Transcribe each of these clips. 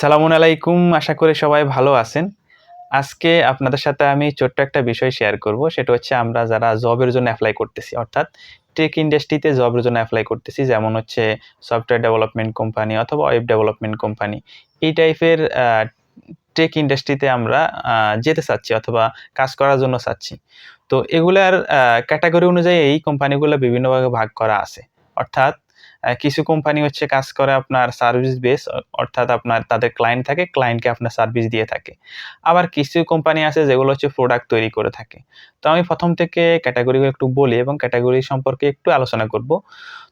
সালামুন আলাইকুম, আশা করি সবাই ভালো আছেন। আজকে আপনাদের সাথে আমি ছোট্ট একটা বিষয় শেয়ার করব, সেটা হচ্ছে আমরা যারা জবের জন্য অ্যাপ্লাই করতেছি, অর্থাৎ টেক ইন্ডাস্ট্রিতে জবের জন্য অ্যাপ্লাই করতেছি, যেমন হচ্ছে সফটওয়্যার ডেভেলপমেন্ট কোম্পানি অথবা ওয়েব ডেভেলপমেন্ট কোম্পানি এই টাইপের টেক ইন্ডাস্ট্রিতে আমরা যেতে চাচ্ছি অথবা কাজ করার জন্য চাচ্ছি। তো এগুলার ক্যাটাগরি অনুযায়ী এই কোম্পানিগুলো বিভিন্নভাবে ভাগ করা আছে। অর্থাৎ কিছু কোম্পানি হচ্ছে কাজ করে আপনার সার্ভিস বেস অর্থাৎ আপনার তাদের ক্লায়েন্ট থাকে ক্লায়েন্টকে আপনার সার্ভিস দিয়ে থাকে। আবার কিছু কোম্পানি আছে যেগুলো হচ্ছে প্রোডাক্ট তৈরি করে থাকে। তো আমি প্রথম থেকে ক্যাটাগরিগুলো একটু বলি এবং ক্যাটাগরি সম্পর্কে একটু আলোচনা করব।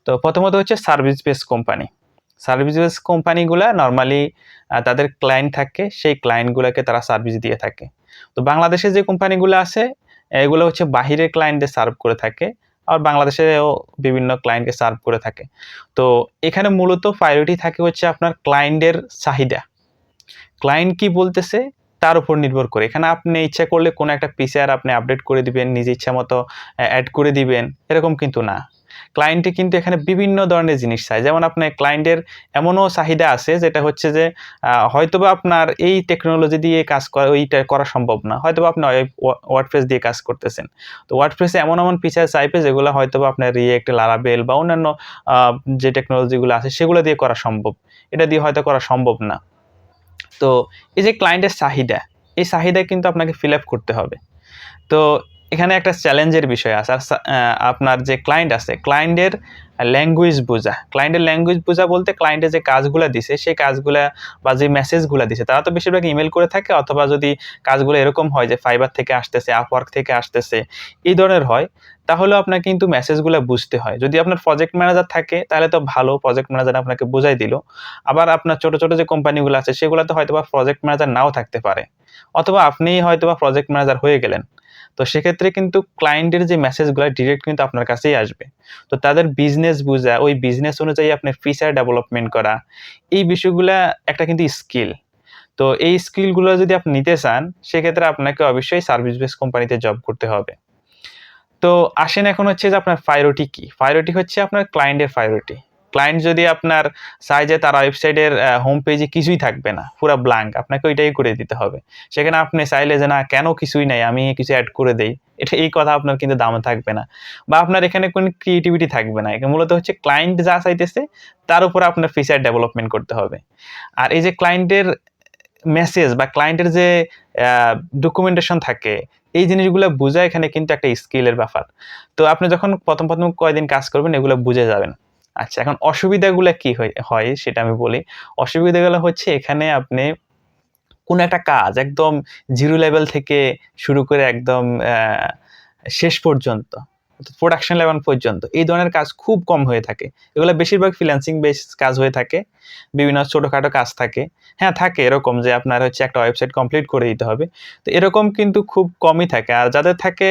তো প্রথমত হচ্ছে service base company service base কোম্পানিগুলো নর্মালি তাদের ক্লায়েন্ট থাকে, সেই ক্লায়েন্টগুলোকে তারা সার্ভিস দিয়ে থাকে। তো বাংলাদেশে যে কোম্পানিগুলো আছে, এগুলো হচ্ছে বাহিরের ক্লায়েন্টদের সার্ভ করে থাকে। আর বাংলাদেশেও বিভিন্ন ক্লায়েন্টকে সার্ভ করে থাকে। তো এখানে মূলত প্রায়োরিটি থাকে হচ্ছে আপনার ক্লায়েন্টের চাহিদা। ক্লায়েন্ট কি বলতেছে তার উপর নির্ভর করে। এখানে আপনি ইচ্ছা করলে কোনো একটা পিসিআর আপনি আপডেট করে দিবেন, নিজে ইচ্ছা মতো অ্যাড করে দিবেন, এরকম কিন্তু না। ক্লায়েন্টে কিন্তু এখানে বিভিন্ন ধরনের জিনিস চায়। যেমন আপনার ক্লায়েন্টের এমনও চাহিদা আছে, যেটা হচ্ছে যে হয়তোবা আপনার এই টেকনোলজি দিয়ে কাজ করা, ওইটা করা সম্ভব না। হয়তোবা আপনি ওয়ার্ডপ্রেস দিয়ে কাজ করতেছেন। তো ওয়ার্ডপ্রেসে এমন এমন ফিচার চাইবে যেগুলো হয়তোবা আপনার রিয়েক্ট লারাবেল বা অন্যান্য যে টেকনোলজিগুলো আছে, সেগুলো দিয়ে করা সম্ভব। এটা দিয়ে হয়তো করা সম্ভব না। তো এই যে ক্লায়েন্টের চাহিদা, এই চাহিদা কিন্তু আপনাকে ফিল আপ করতে হবে। তো এখানে একটা চ্যালেঞ্জের বিষয় আছে। আর আপনার যে ক্লায়েন্ট আছে ক্লায়েন্টের ল্যাঙ্গুয়েজ বোঝা। ক্লায়েন্টের ল্যাঙ্গুয়েজ বোঝা বলতে ক্লায়েন্টের যে কাজগুলো দিছে, সেই কাজগুলা বা যে মেসেজগুলো দিছে, তারা তো বেশিরভাগ ইমেল করে থাকে, অথবা যদি কাজগুলো এরকম হয় যে ফাইবার থেকে আসতেছে আপওয়ার্ক থেকে আসতেছে, এই ধরনের হয়, তাহলে আপনাকে কিন্তু মেসেজগুলো বুঝতে হয়। যদি আপনার প্রজেক্ট ম্যানেজার থাকে, তাহলে তো ভালো প্রজেক্ট ম্যানেজার আপনাকে বোঝাই দিল। আবার আপনার ছোট ছোট যে কোম্পানিগুলো আছে, সেগুলোতে হয়তো বা প্রজেক্ট ম্যানেজার নাও থাকতে পারে। অথবা আপনিই হয়তো বা প্রজেক্ট ম্যানেজার হয়ে গেলেন। তো সেক্ষেত্রে কিন্তু ক্লায়েন্টের যে মেসেজগুলো ডিরেক্ট কিন্তু আপনার কাছেই আসবে। তো তাদের বিজনেস বোঝা, ওই বিজনেস অনুযায়ী আপনার ফিচার ডেভেলপমেন্ট করা, এই বিষয়গুলো একটা কিন্তু স্কিল তো এই স্কিলগুলো যদি আপনি নিতে চান, সেক্ষেত্রে আপনাকে অবশ্যই সার্ভিস বেস কোম্পানিতে জব করতে হবে। তো আসেন এখন হচ্ছে যে আপনার প্রায়োরিটি কি? প্রায়োরিটি হচ্ছে আপনার ক্লায়েন্টের প্রায়োরিটি ক্লায়েন্ট যদি আপনার চাই যে তার ওয়েবসাইটের হোম পেজে কিছুই থাকবে না, পুরো ব্ল্যাঙ্ক আপনাকে ওইটাই করে দিতে হবে। সেখানে আপনি চাইলে যে না, কেন কিছুই নাই, আমি কিছু অ্যাড করে দেই, এটা এই কথা আপনার কিন্তু দামে থাকবে না। বা আপনার এখানে কোনো ক্রিয়েটিভিটি থাকবে না মূলত হচ্ছে ক্লায়েন্ট যা চাইতেছে, তার উপর আপনার ফিচার ডেভেলপমেন্ট করতে হবে। আর এই যে ক্লায়েন্টের মেসেজ বা ক্লায়েন্টের যে ডকুমেন্টেশন থাকে, এই জিনিসগুলো বোঝা এখানে কিন্তু একটা স্কিলের ব্যাপার। তো আপনি যখন প্রথম প্রথম কয়দিন কাজ করবেন, এগুলো বুঝে যাবেন। আচ্ছা এখন অসুবিধাগুলো কি হয় সেটা আমি বলি। অসুবিধাগুলো হচ্ছে এখানে আপনি কোনো একটা কাজ একদম জিরো লেভেল থেকে শুরু করে একদম শেষ পর্যন্ত প্রোডাকশন লেভেল পর্যন্ত। এই ধরনের কাজ খুব কম হয়ে থাকে। এগুলো বেশিরভাগ ফ্রিল্যান্সিং বেস কাজ হয়ে থাকে। বিভিন্ন ছোটোখাটো কাজ থাকে। হ্যাঁ থাকে এরকম যে আপনার হচ্ছে একটা ওয়েবসাইট কমপ্লিট করে দিতে হবে। তো এরকম কিন্তু খুব কমই থাকে। আর যাদের থাকে,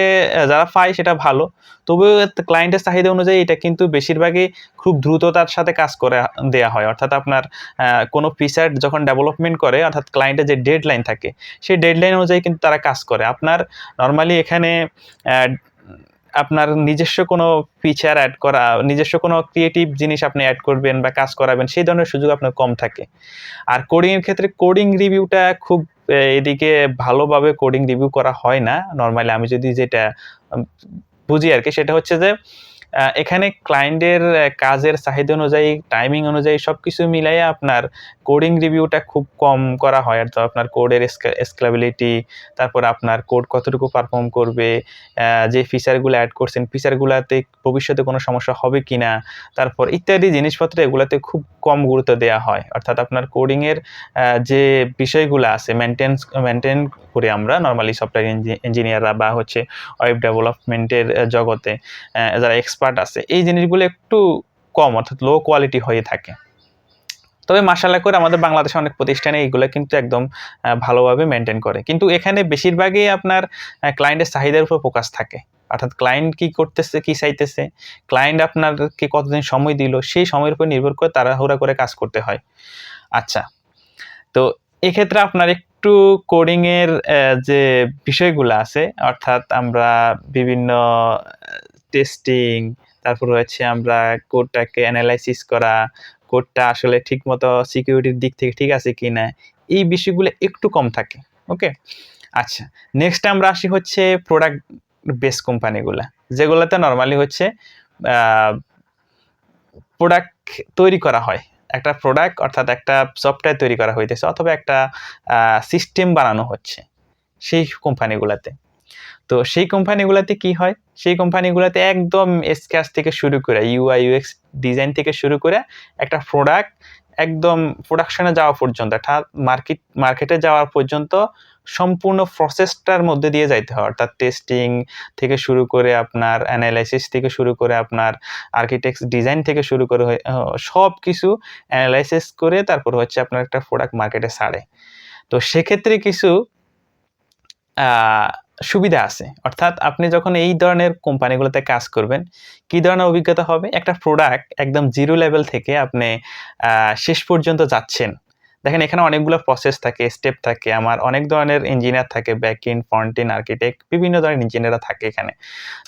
যারা পায় সেটা ভালো। তবুও ক্লায়েন্টের চাহিদা অনুযায়ী এটা কিন্তু বেশিরভাগই খুব দ্রুততার সাথে কাজ করে দেওয়া হয়। অর্থাৎ আপনার কোনো ফিচার যখন ডেভেলপমেন্ট করে, অর্থাৎ ক্লায়েন্টের যে ডেডলাইন থাকে, সেই ডেডলাইন অনুযায়ী কিন্তু তারা কাজ করে। আপনার নর্মালি এখানে আপনার নিজস্ব কোনো ফিচার অ্যাড করা, নিজস্ব কোনো ক্রিয়েটিভ জিনিস আপনি অ্যাড করবেন বা কাজ করাবেন, সেই ধরনের সুযোগ আপনার কম থাকে। আর কোডিংয়ের ক্ষেত্রে কোডিং রিভিউটা খুব এদিকে ভালোভাবে কোডিং রিভিউ করা হয় না। নর্মালি আমি যদি যেটা বুঝি আর কি সেটা হচ্ছে যে এখানে ক্লায়েন্টের কাজের চাহিদা অনুযায়ী টাইমিং অনুযায়ী সব কিছু মিলাই আপনার কোডিং রিভিউটা খুব কম করা হয়। আর তো আপনার কোডের স্কেলেবিলিটি তারপর আপনার কোড কতটুকু পারফর্ম করবে যে ফিচারগুলো অ্যাড করছেন ফিচারগুলোতে ভবিষ্যতে কোনো সমস্যা হবে কি না তারপর ইত্যাদি জিনিসপত্র এগুলোতে খুব কম গুরুত্ব দেওয়া হয়। অর্থাৎ আপনার কোডিংয়ের যে বিষয়গুলো আছে মেনটেন্স মেনটেন করে আমরা নর্মালি সফটওয়্যার ইঞ্জিনিয়াররা বা হচ্ছে ওয়েব ডেভেলপমেন্টের জগতে যারা যারা এক্সপার্ট আছে, এই জিনিসগুলো একটু কম, অর্থাৎ লো কোয়ালিটি হয়ে থাকে। তবে মাসাল্লাহ করে আমাদের বাংলাদেশে অনেক প্রতিষ্ঠানে এইগুলো কিন্তু একদম ভালোভাবে মেনটেন করে। কিন্তু এখানে বেশিরভাগই আপনার ক্লায়েন্টের চাহিদার উপর ফোকাস থাকে। অর্থাৎ ক্লায়েন্ট কি করতেছে, কি চাইতেছে ক্লায়েন্ট আপনারকে কতদিন সময় দিল, সেই সময়ের উপর নির্ভর করে তাড়াহুড়া করে কাজ করতে হয়। আচ্ছা তো এক্ষেত্রে আপনার একটু কোডিংয়ের যে বিষয়গুলো আছে, অর্থাৎ আমরা বিভিন্ন টেস্টিং তারপর হচ্ছে আমরা কোডটাকে অ্যানালাইসিস করা কোডটা আসলে ঠিকমতো সিকিউরিটির দিক থেকে ঠিক আছে কি না এই বিষয়গুলো একটু কম থাকে ওকে আচ্ছা নেক্সট আমরা আসি হচ্ছে প্রোডাক্ট বেস কোম্পানিগুলো যেগুলোতে নর্মালি হচ্ছে প্রোডাক্ট তৈরি করা হয়। একটা প্রোডাক্ট অর্থাৎ একটা সফটওয়্যার তৈরি করা হইতেছে, অথবা একটা সিস্টেম বানানো হচ্ছে, সেই কোম্পানিগুলোতে তো সেই কোম্পানিগুলোতে কি হয়? সেই কোম্পানিগুলোতে একদম স্ক্যাচ থেকে শুরু করে ইউআই ইউএক্স ডিজাইন থেকে শুরু করে একটা প্রোডাক্ট একদম প্রোডাকশনে যাওয়া পর্যন্ত অর্থাৎ মার্কেট মার্কেটে যাওয়া পর্যন্ত সম্পূর্ণ প্রসেসটার মধ্যে দিয়ে যাইতে হয়। অর্থাৎ টেস্টিং থেকে শুরু করে আপনার অ্যানালাইসিস থেকে শুরু করে আপনার আর্কিটেক্ট ডিজাইন থেকে শুরু করে সব কিছু অ্যানালাইসিস করে তারপর হচ্ছে আপনার একটা প্রোডাক্ট মার্কেটে ছাড়ে তো সেক্ষেত্রে কিছু সুবিধা আছে। অর্থাৎ আপনি যখন এই ধরনের কোম্পানিগুলোতে কাজ করবেন, কী ধরনের অভিজ্ঞতা হবে? একটা প্রোডাক্ট একদম জিরো লেভেল থেকে আপনি শেষ পর্যন্ত যাচ্ছেন। দেখেন, এখানে অনেকগুলো প্রসেস থাকে স্টেপ থাকে, আমার অনেক ধরনের ইঞ্জিনিয়ার থাকে back end front end architect বিভিন্ন ধরনের ইঞ্জিনিয়াররা থাকে এখানে।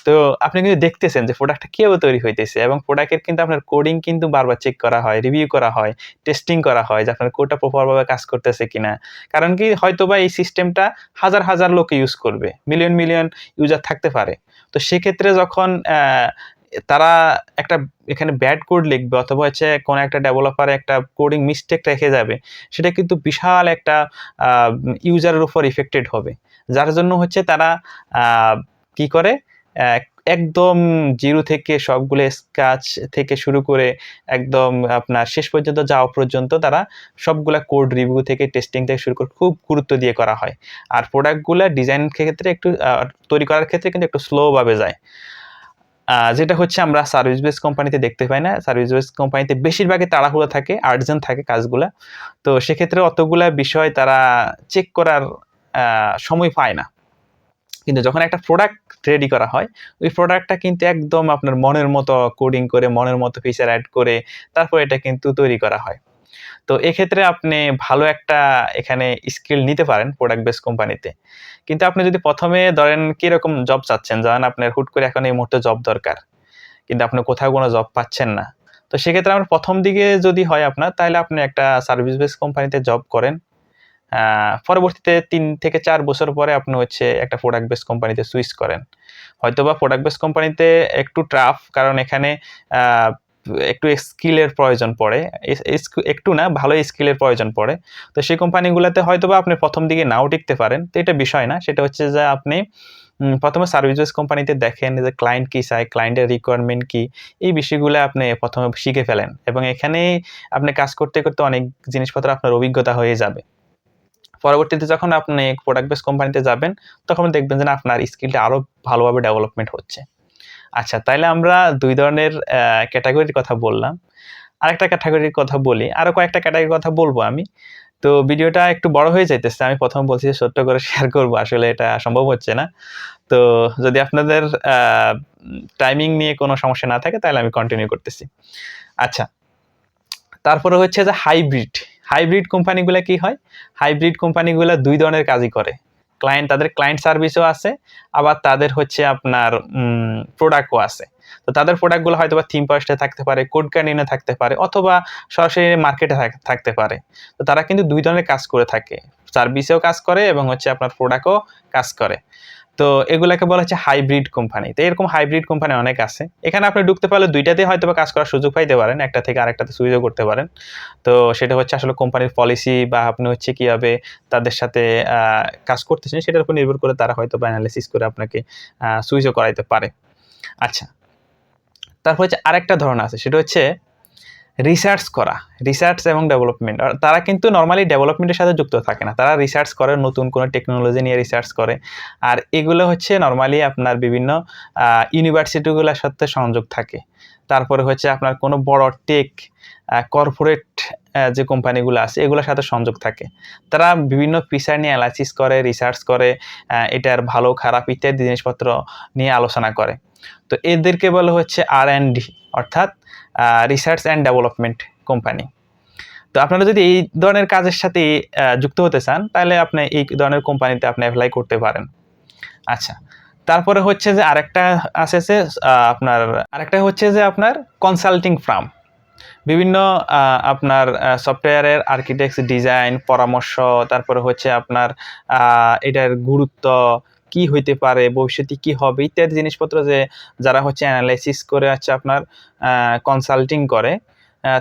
তো আপনি কিন্তু দেখতেছেন যে প্রোডাক্টটা কীভাবে তৈরি হইতেছে এবং প্রোডাক্টের কিন্তু আপনার কোডিং কিন্তু বারবার চেক করা হয় রিভিউ করা হয় টেস্টিং করা হয় যে আপনার কোডটা প্রপারভাবে কাজ করতেছে কিনা। কারণ কি হয়তো বা এই সিস্টেমটা হাজার হাজার লোক ইউজ করবে মিলিয়ন মিলিয়ন ইউজার থাকতে পারে। তো সেক্ষেত্রে যখন তারা একটা এখানে ব্যাড কোড লিখবে অথবা হচ্ছে কোনো একটা ডেভেলপার একটা কোডিং মিস্টেক রেখে যাবে, সেটা কিন্তু বিশাল একটা ইউজারের উপর ইফেক্টেড হবে। যার জন্য হচ্ছে তারা কি করে? একদম জিরো থেকে সবগুলো স্কাচ থেকে শুরু করে একদম আপনার শেষ পর্যন্ত যাওয়া পর্যন্ত তারা সবগুলা কোড রিভিউ থেকে টেস্টিং থেকে শুরু করে খুব গুরুত্ব দিয়ে করা হয়। আর প্রোডাক্টগুলো ডিজাইন ক্ষেত্রে একটু তৈরি করার ক্ষেত্রে কিন্তু একটু স্লোভাবে যায়। যেটা হচ্ছে আমরা সার্ভিস বেস কোম্পানিতে দেখতে পাই না। সার্ভিস বেস কোম্পানিতে বেশিরভাগই তাড়াহুড়ো থাকে আর্জেন্ট থাকে কাজগুলা। তো সেক্ষেত্রে অতগুলা বিষয় তারা চেক করার সময় পায় না। কিন্তু যখন একটা প্রোডাক্ট রেডি করা হয়, ওই প্রোডাক্টটা কিন্তু একদম আপনার মনের মতো কোডিং করে, মনের মতো ফিচার অ্যাড করে, তারপর এটা কিন্তু তৈরি করা হয়। তো এক্ষেত্রে আপনি ভালো একটা এখানে স্কিল নিতে পারেন প্রোডাক্ট বেস কোম্পানিতে কিন্তু আপনি যদি প্রথমে ধরেন কীরকম জব চাচ্ছেন যেমন আপনার হুট করে এখন এই মুহূর্তে জব দরকার, কিন্তু আপনি কোথাও কোনো জব পাচ্ছেন না, তো সেক্ষেত্রে আপনার প্রথম দিকে যদি হয় আপনার, তাহলে আপনি একটা সার্ভিস বেস কোম্পানিতে জব করেন। পরবর্তীতে তিন থেকে চার বছর পরে আপনি হচ্ছে একটা প্রোডাক্ট বেস কোম্পানিতে সুইচ করেন। হয়তোবা প্রোডাক্ট বেস কোম্পানিতে একটু ট্রাফ কারণ এখানে একটু স্কিলের প্রয়োজন পড়ে। একটু না, ভালো স্কিলের প্রয়োজন পড়ে। তো সেই কোম্পানিগুলোতে হয়তো বা আপনি প্রথম দিকে নাও টিকতে পারেন। তো এটা বিষয় না, সেটা হচ্ছে যে আপনি প্রথমে সার্ভিসেস কোম্পানিতে দেখেন যে ক্লায়েন্ট কী চায় ক্লায়েন্টের রিকোয়ারমেন্ট কী, এই বিষয়গুলো আপনি প্রথমে শিখে ফেলেন। এবং এখানে আপনি কাজ করতে করতে অনেক জিনিসপত্র আপনার অভিজ্ঞতা হয়ে যাবে। পরবর্তীতে যখন আপনি প্রোডাক্ট বেস কোম্পানিতে যাবেন, তখন দেখবেন যে আপনার স্কিলটা আরও ভালোভাবে ডেভেলপমেন্ট হচ্ছে। আচ্ছা তাইলে আমরা দুই ধরনের ক্যাটাগরির কথা বললাম। আরেকটা ক্যাটাগরির কথা বলি আরও কয়েকটা ক্যাটাগরির কথা বলব আমি। তো ভিডিওটা একটু বড় হয়ে যাইতেছে, আমি প্রথম বলছি যে ছোট্ট করে শেয়ার করব, আসলে এটা সম্ভব হচ্ছে না। তো যদি আপনাদের টাইমিং নিয়ে কোনো সমস্যা না থাকে তাহলে আমি কন্টিনিউ করতেছি। আচ্ছা তারপরে হচ্ছে যে হাইব্রিড হাইব্রিড কোম্পানিগুলো কি হয়? হাইব্রিড কোম্পানিগুলো দুই ধরনের কাজই করে। ক্লায়েন্ট তাদের ক্লায়েন্ট সার্ভিসও আছে, আবার তাদের হচ্ছে আপনার প্রোডাক্টও আছে। তো তাদের প্রোডাক্টগুলো হয়তো বা থিম পয়েস্টে থাকতে পারে কোড ক্যান্ডিনে থাকতে পারে, অথবা সরাসরি মার্কেটে থাকতে পারে। তো তারা কিন্তু দুই ধরনের কাজ করে থাকে। সার্ভিসেও কাজ করে এবং হচ্ছে আপনার প্রোডাক্টও কাজ করে। তো এগুলাকে বলা হচ্ছে হাইব্রিড কোম্পানি। তো এরকম হাইব্রিড কোম্পানি অনেক আছে। এখানে আপনি ঢুকতে পারলে দুইটাতে হয়তো বা কাজ করার সুযোগ পাইতে পারেন, একটা থেকে আরেকটাতে সুইচও করতে পারেন। তো সেটা হচ্ছে আসলে কোম্পানির পলিসি বা আপনি হচ্ছে কীভাবে তাদের সাথে কাজ করতেছেন সেটার উপর নির্ভর করে তারা হয়তো বা অ্যানালিসিস করে আপনাকে সুইচও করাইতে পারে। আচ্ছা তারপর হচ্ছে আরেকটা ধরন আছে, সেটা হচ্ছে রিসার্চ করা রিসার্চ এবং ডেভেলপমেন্ট তারা কিন্তু নর্মালি ডেভেলপমেন্টের সাথে যুক্ত থাকে না। তারা রিসার্চ করে, নতুন কোনো টেকনোলজি নিয়ে রিসার্চ করে। আর এগুলো হচ্ছে নর্মালি আপনার বিভিন্ন ইউনিভার্সিটিগুলোর সাথে সংযোগ থাকে। তারপরে হচ্ছে আপনার কোনো বড় টেক কর্পোরেট যে কোম্পানিগুলো আছে, এগুলোর সাথে সংযোগ থাকে। তারা বিভিন্ন ফিচার নিয়ে অ্যানালাইসিস করে রিসার্চ করে এটার ভালো, খারাপ ইত্যাদি জিনিসপত্র নিয়ে আলোচনা করে। তো এদেরকে বলা হচ্ছে আর অ্যান্ড ডি অর্থাৎ রিসার্চ অ্যান্ড ডেভেলপমেন্ট কোম্পানি তো আপনারা যদি এই ধরনের কাজের সাথে যুক্ত হতে চান, তাহলে আপনি এই ধরনের কোম্পানিতে আপনি অ্যাপ্লাই করতে পারেন। আচ্ছা তারপরে হচ্ছে যে আরেকটা আছে আপনার, আরেকটা হচ্ছে যে আপনার কনসাল্টিং ফার্ম বিভিন্ন আপনার সফটওয়্যারের আর্কিটেক্ট ডিজাইন পরামর্শ, তারপরে হচ্ছে আপনার এটার গুরুত্ব কি হইতে পারে, ভবিষ্যতে কি হবে ইত্যাদি জিনিসপত্র যে যারা হচ্ছে অ্যানালাইসিস করে হচ্ছে আপনার কনসাল্টিং করে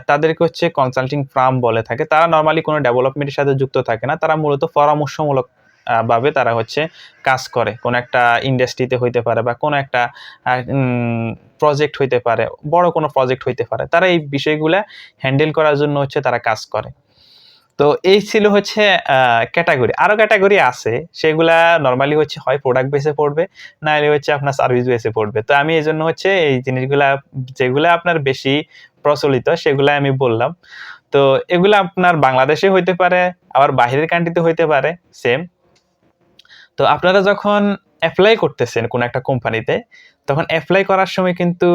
তাদেরকে হচ্ছে কনসাল্টিং ফার্ম বলে থাকে। তারা নর্মালি কোনো ডেভেলপমেন্টের সাথে যুক্ত থাকে না। তারা মূলত পরামর্শমূলক ভাবে তারা হচ্ছে কাজ করে। কোনো একটা ইন্ডাস্ট্রিতে হইতে পারে বা কোনো একটা প্রজেক্ট হইতে পারে, বড় কোনো প্রজেক্ট হইতে পারে, তারা এই বিষয়গুলা হ্যান্ডেল করার জন্য হচ্ছে তারা কাজ করে। তো এই ছিল হচ্ছে ক্যাটাগরি আরও ক্যাটাগরি আছে, সেগুলা নর্মালি হচ্ছে হয় প্রোডাক্ট বেসে পড়বে না হলে হচ্ছে আপনার সার্ভিস বেসে পড়বে। তো আমি এই জন্য হচ্ছে এই জিনিসগুলা, যেগুলা আপনার বেশি প্রচলিত সেগুলা আমি বললাম। তো এগুলো আপনার বাংলাদেশে হইতে পারে, আবার বাইরের কান্ট্রিতে হইতে পারে সেম তো আপনারা যখন অ্যাপ্লাই করতেছেন কোনো একটা কোম্পানিতে তখন অ্যাপ্লাই করার সময় কিন্তু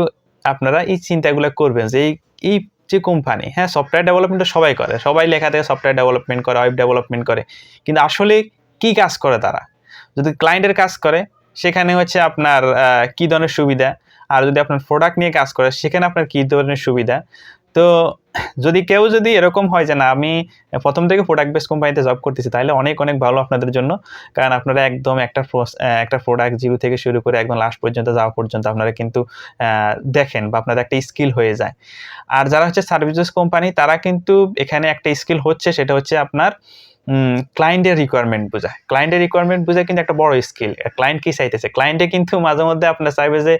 আপনারা এই চিন্তাগুলো করবেন যে এই যে কোম্পানি হ্যাঁ সফটওয়্যার ডেভেলপমেন্ট সবাই করে, সবাই লেখা থেকে সফটওয়্যার ডেভেলপমেন্ট করে ওয়েব ডেভেলপমেন্ট করে, কিন্তু আসলে কি কাজ করে তারা? যদি ক্লায়েন্টের কাজ করে, সেখানে হচ্ছে আপনার কি ধরনের সুবিধা? আর যদি আপনার প্রোডাক্ট নিয়ে কাজ করে, সেখানে আপনার কি ধরনের সুবিধা? তো যদি কেউ যদি এরকম হয় যে না, আমি প্রথম থেকে প্রোডাক্ট বেস কোম্পানিতে জব করতেছি, তাহলে অনেক অনেক ভালো আপনাদের জন্য। কারণ আপনারা একদম একটা একটা প্রোডাক্ট জিরো থেকে শুরু করে একদম লাস্ট পর্যন্ত যাওয়া পর্যন্ত আপনারা কিন্তু দেখেন বা আপনাদের একটা স্কিল হয়ে যায়। আর যারা হচ্ছে সার্ভিসেস কোম্পানি তারা কিন্তু এখানে একটা স্কিল হচ্ছে, সেটা হচ্ছে আপনার ক্লায়েন্টের রিকোয়ারমেন্ট বোঝা ক্লায়েন্টের রিকোয়ারমেন্ট বোঝা কিন্তু একটা বড় স্কিল ক্লায়েন্ট কি চাইতেছে? ক্লায়েন্টে কিন্তু মাঝে মধ্যে আপনার চাইবে যে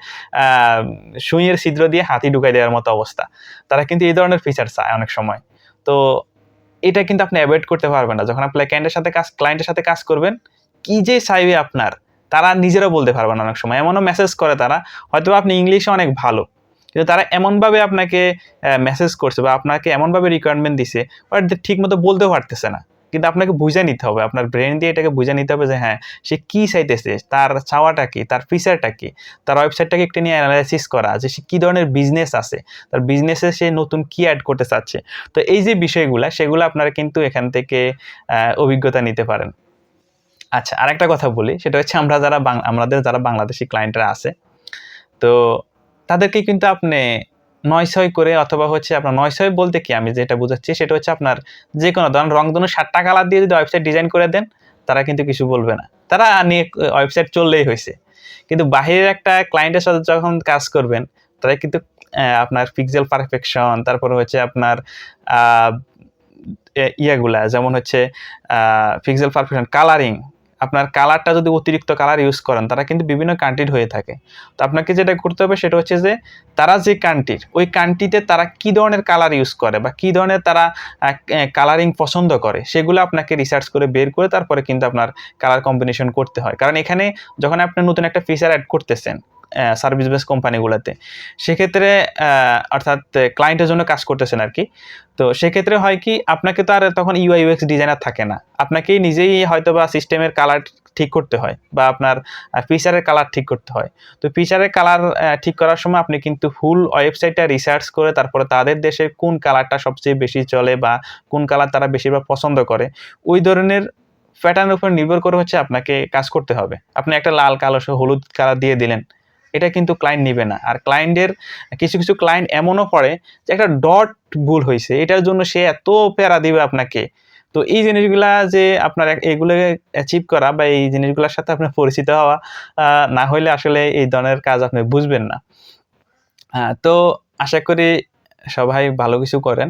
সুইয়ের ছিদ্র দিয়ে হাতি ঢুকাই দেওয়ার মতো অবস্থা। তারা কিন্তু এই ধরনের ফিচার চায় অনেক সময়। তো এটা কিন্তু আপনি অ্যাভয়েড করতে পারবেন না। যখন আপনি ক্লায়েন্টের সাথে কাজ ক্লায়েন্টের সাথে কাজ করবেন, কি যে চাইবে আপনার, তারা নিজেরাও বলতে পারবেন অনেক সময়। এমনও মেসেজ করে তারা হয়তো আপনি ইংলিশে অনেক ভালো, কিন্তু তারা এমনভাবে আপনাকে মেসেজ করছে বা আপনাকে এমনভাবে রিকোয়ারমেন্ট দিছে বাট ঠিক মতো বলতেও পারতেছে না। কিন্তু আপনাকে বুঝে নিতে হবে। আপনার ব্রেন দিয়ে এটাকে বুঝে নিতে হবে যে হ্যাঁ সে কী চাইতেছে? তার চাওয়াটা কি? তার ফিচারটা কি? তার ওয়েবসাইটটাকে একটু নিয়ে অ্যানালাইসিস করা, যে সে কী ধরনের বিজনেস আছে? তার বিজনেসে সে নতুন কি অ্যাড করতে চাচ্ছে? তো এই যে বিষয়গুলো, সেগুলো আপনারা কিন্তু এখান থেকে অভিজ্ঞতা নিতে পারেন। আচ্ছা আরেকটা কথা বলি, সেটা হচ্ছে আমরা যারা আমাদের যারা বাংলাদেশি ক্লায়েন্টরা আছে, তো তাদেরকে কিন্তু আপনি নয় ছয় করে অথবা হচ্ছে আপনার নয় ছয় বলতে কি? আমি যেটা বোঝাচ্ছি সেটা হচ্ছে আপনার যে কোনো ধরেন রংধনু সাতটা কালার দিয়ে যদি ওয়েবসাইট ডিজাইন করে দেন, তারা কিন্তু কিছু বলবে না। তারা নিয়ে ওয়েবসাইট চললেই হয়েছে। কিন্তু বাহিরের একটা ক্লায়েন্টের সাথে যখন কাজ করবেন, তারা কিন্তু আপনার পিক্সেল পারফেকশন তারপরে হচ্ছে আপনার ইয়েগুলা, যেমন হচ্ছে পিক্সেল পারফেকশন কালারিং আপনার কালারটা যদি অতিরিক্ত কালার ইউজ করেন, তারা কিন্তু বিভিন্ন কান্ট্রির হয়ে থাকে। তো আপনাকে যেটা করতে হবে সেটা হচ্ছে যে, তারা যে কান্ট্রির ওই কান্ট্রিতে তারা কি ধরনের কালার ইউজ করে বা কি ধরনের তারা কালারিং পছন্দ করে, সেগুলো আপনাকে রিসার্চ করে বের করে তারপরে কিন্তু আপনার কালার কম্বিনেশন করতে হয়। কারণ এখানে যখন আপনি নতুন একটা ফিচার অ্যাড করতেছেন সার্ভিস বেস কোম্পানিগুলোতে সেক্ষেত্রে অর্থাৎ ক্লায়েন্টের জন্য কাজ করতেছেন আর কি। তো সেক্ষেত্রে হয় কি, আপনাকে তো আর তখন ইউআই ইউএক্স ডিজাইনার থাকে না। আপনাকেই নিজেই হয়তো বা সিস্টেমের কালার ঠিক করতে হয় বা আপনার ফিচারের কালার ঠিক করতে হয়। তো ফিচারের কালার ঠিক করার সময় আপনি কিন্তু ফুল ওয়েবসাইটটা রিসার্চ করে তারপরে তাদের দেশে কোন কালারটা সবচেয়ে বেশি চলে বা কোন কালার তারা বেশিরভাগ পছন্দ করে, ওই ধরনের প্যাটার্নের উপর নির্ভর করে হচ্ছে আপনাকে কাজ করতে হবে। আপনি একটা লাল, কালো সহ হলুদ কালার দিয়ে দিলেন। এটা কিন্তু ক্লায়েন্ট নিবে না। আর ক্লায়েন্টের কিছু কিছু ক্লায়েন্ট এমনও পড়ে যে একটা ডট ভুল হয়েছে এটার জন্য সে এত প্যারা দিবে আপনাকে। তো এই জিনিসগুলা যে আপনার এগুলো অ্যাচিভ করা বা এই জিনিসগুলোর সাথে আপনার পরিচিত হওয়া না হইলে আসলে এই ধরনের কাজ আপনি বুঝবেন না। হ্যাঁ তো আশা করি সবাই ভালো কিছু করেন।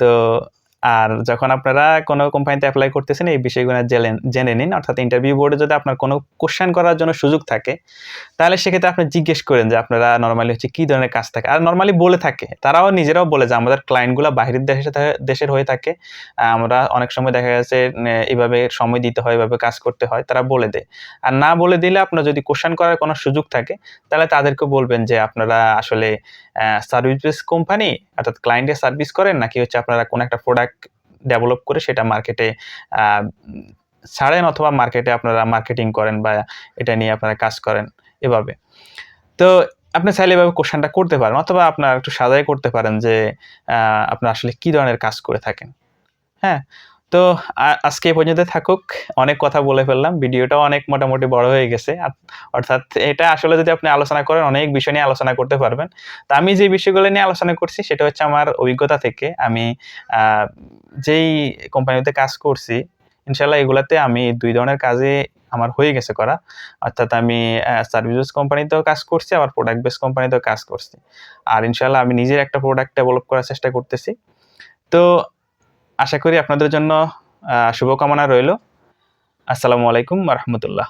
তো আর যখন আপনারা কোনো কোম্পানিতে অ্যাপ্লাই করতেছেন, এই বিষয়গুলো জেনে নিন। অর্থাৎ ইন্টারভিউ বোর্ডে যদি আপনার কোনো কোশ্চেন করার জন্য সুযোগ থাকে তাহলে সেক্ষেত্রে আপনি জিজ্ঞেস করেন যে আপনারা নর্মালি হচ্ছে কী ধরনের কাজ থাকে। আর নর্মালি বলে থাকে, তারাও নিজেরাও বলে যে আমাদের ক্লায়েন্টগুলো বাইরের দেশের দেশের হয়ে থাকে। আমরা অনেক সময় দেখা গেছে এভাবে সময় দিতে হয়, এভাবে কাজ করতে হয়, তারা বলে দেয়। আর না বলে দিলে আপনার যদি কোশ্চেন করার কোনো সুযোগ থাকে, তাহলে তাদেরকে বলবেন যে আপনারা আসলে সার্ভিস কোম্পানি অর্থাৎ ক্লায়েন্টের সার্ভিস করেন, নাকি হচ্ছে আপনারা কোনো একটা প্রোডাক্ট ডেভেলপ করে সেটা মার্কেটে ছাড়েন, অথবা মার্কেটে আপনারা মার্কেটিং করেন বা এটা নিয়ে আপনারা কাজ করেন। এভাবে। তো আপনি চাইলে এভাবে কোশ্চেনটা করতে পারেন অথবা আপনার একটু সাজাই করতে পারেন যে আপনারা আসলে কি ধরনের কাজ করে থাকেন। হ্যাঁ? তো আজকে এ পর্যন্ত থাকুক। অনেক কথা বলে ফেললাম। ভিডিওটাও অনেক মোটামুটি বড় হয়ে গেছে। অর্থাৎ এটা আসলে যদি আপনি আলোচনা করেন, অনেক বিষয় নিয়ে আলোচনা করতে পারবেন। তা আমি যে বিষয়গুলো নিয়ে আলোচনা করছি, সেটা হচ্ছে আমার অভিজ্ঞতা থেকে। আমি যেই কোম্পানিতে কাজ করছি ইনশাল্লাহ এগুলাতে আমি দুই ধরনের কাজে আমার হয়ে গেছে করা। অর্থাৎ আমি সার্ভিসেস কোম্পানিতেও কাজ করছি, আবার প্রোডাক্ট বেস কোম্পানিতেও কাজ করছি। আর ইনশাল্লাহ আমি নিজের একটা প্রোডাক্ট ডেভেলপ করার চেষ্টা করতেছি। তো আশা করি আপনাদের জন্য শুভকামনা রইল। আসসালামু আলাইকুম রহমতুল্লাহ।